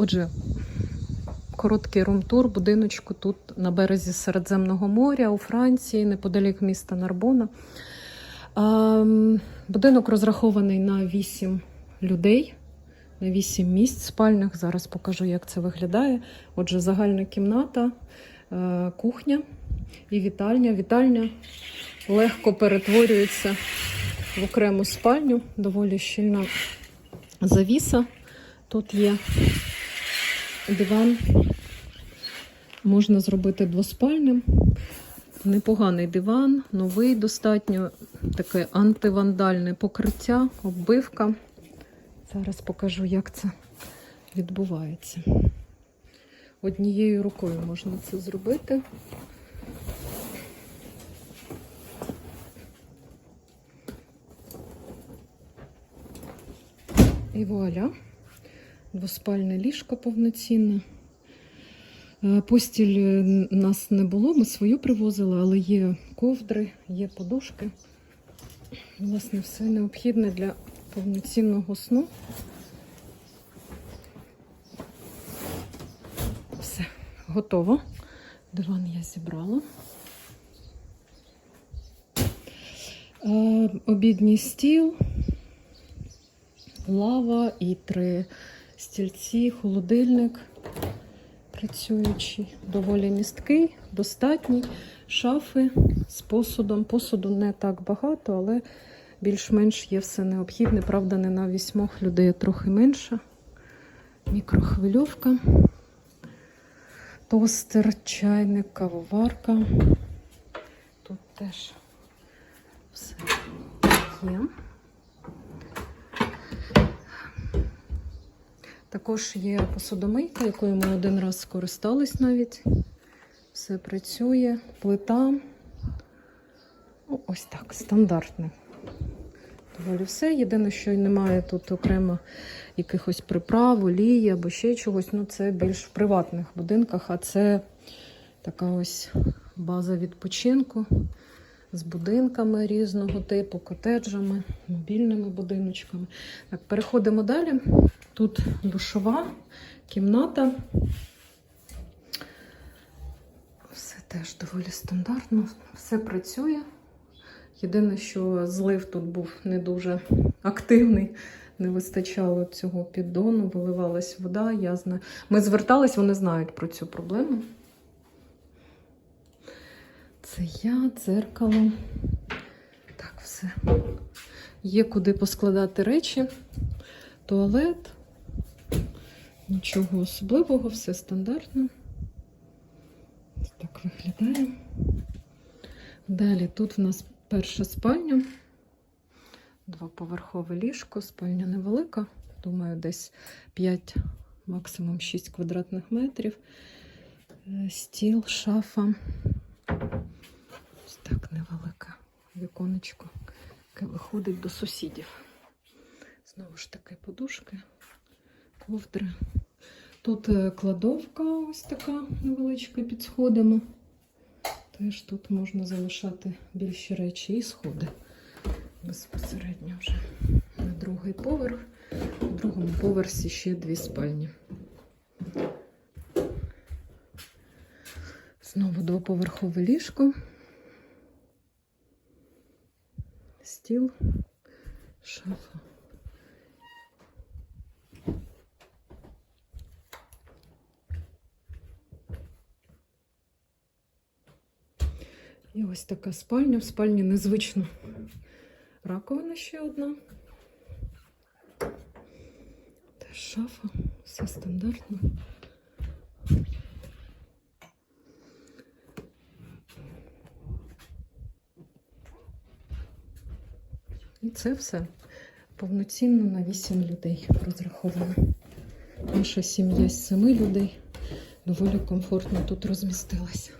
Отже, короткий рум-тур будиночку тут на березі Середземного моря у Франції, неподалік міста Нарбона. Ем, Будинок розрахований на 8 людей, на 8 місць спальних. Зараз покажу, як це виглядає. Отже, загальна кімната, е, кухня і вітальня. Вітальня легко перетворюється в окрему спальню, доволі щільна завіса. Тут є диван, можна зробити двоспальним. Непоганий диван, новий, достатньо таке антивандальне покриття, оббивка. Зараз покажу, як це відбувається. Однією рукою можна це зробити. І вуаля. Двоспальне ліжко повноцінне. Е, Постіль е, нас не було, ми свою привозили, але є ковдри, є подушки. Власне, все необхідне для повноцінного сну. Все, готово. Диван я зібрала. Е, Обідній стіл, лава і три стільці, холодильник працюючий, доволі місткий, достатній. Шафи з посудом. Посуду не так багато, але більш-менш є все необхідне. Правда, не на вісьмох людей, трохи менше. Мікрохвильовка, тостер, чайник, кавоварка. Тут теж все є. Також є посудомийка, якою ми один раз скористались навіть. Все працює, плита. Ну, ось так, стандартне. Доволі все. Єдине, що немає тут окремо якихось приправ, олії або ще чогось. Ну, це більш в приватних будинках, а це така ось база відпочинку з будинками різного типу, котеджами, мобільними будиночками. Так, переходимо далі. Тут душова кімната. Все теж доволі стандартно, все працює. Єдине, що злив тут був не дуже активний, не вистачало цього піддону, виливалась вода. Я знаю. Ми звертались, вони знають про цю проблему. Це я, дзеркало. Так, все. Є куди поскладати речі, туалет. Нічого особливого, все стандартно. Так виглядає. Далі тут в нас перша спальня, двоповерхове ліжко, спальня невелика, думаю, десь 5, максимум 6 квадратних метрів. Е, Стіл, шафа. Так невелике віконечко, яке виходить до сусідів. Знову ж таки, подушки, ковдри. Тут е, кладовка ось така невеличка під сходами. Теж тут можна залишати більші речі і сходи безпосередньо вже на другий поверх. На другому поверсі ще дві спальні. Знову двоповерхове ліжко. Стіл, шафа. І ось така спальня. В спальні незвично раковина ще одна. Теж шафа, все стандартно. І це все повноцінно на 8 людей розраховано. Наша сім'я з 7 людей доволі комфортно тут розмістилася.